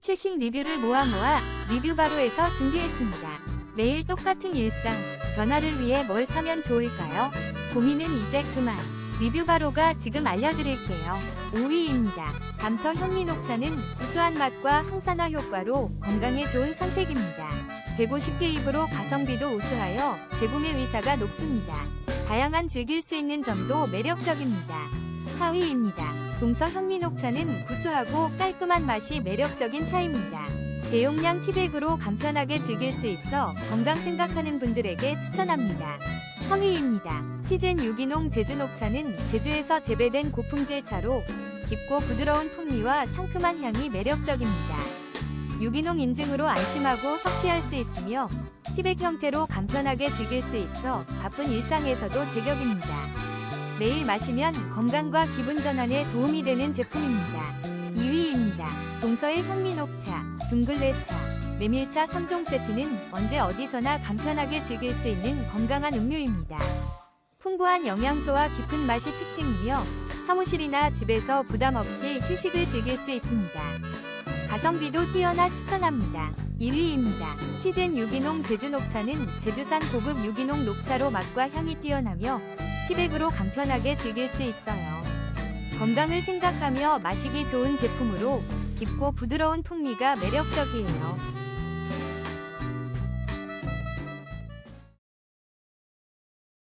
최신 리뷰를 모아 모아 리뷰 바로에서 준비했습니다. 매일 똑같은 일상, 변화를 위해 뭘 사면 좋을까요? 고민은 이제 그만. 리뷰 바로가 지금 알려드릴게요. 5위입니다. 담터 현미녹차는 구수한 맛과 항산화 효과로 건강에 좋은 선택입니다. 150개 입으로 가성비도 우수하여 재구매 의사가 높습니다. 다양한 즐길 수 있는 점도 매력적입니다. 4위입니다. 동서 현미녹차는 구수하고 깔끔한 맛이 매력적인 차입니다. 대용량 티백으로 간편하게 즐길 수 있어 건강 생각하는 분들에게 추천합니다. 3위입니다. 티젠 유기농 제주녹차는 제주에서 재배된 고품질 차로 깊고 부드러운 풍미와 상큼한 향이 매력적입니다. 유기농 인증으로 안심하고 섭취할 수 있으며 티백 형태로 간편하게 즐길 수 있어 바쁜 일상에서도 제격입니다. 매일 마시면 건강과 기분 전환에 도움이 되는 제품입니다. 2위입니다. 동서의 현미녹차, 둥글레차, 메밀차 3종 세트는 언제 어디서나 간편하게 즐길 수 있는 건강한 음료입니다. 풍부한 영양소와 깊은 맛이 특징이며 사무실이나 집에서 부담 없이 휴식을 즐길 수 있습니다. 가성비도 뛰어나 추천합니다. 1위입니다. 티젠 유기농 제주 녹차는 제주산 고급 유기농 녹차로 맛과 향이 뛰어나며 티백으로 간편하게 즐길 수 있어요. 건강을 생각하며 마시기 좋은 제품으로 깊고 부드러운 풍미가 매력적이에요.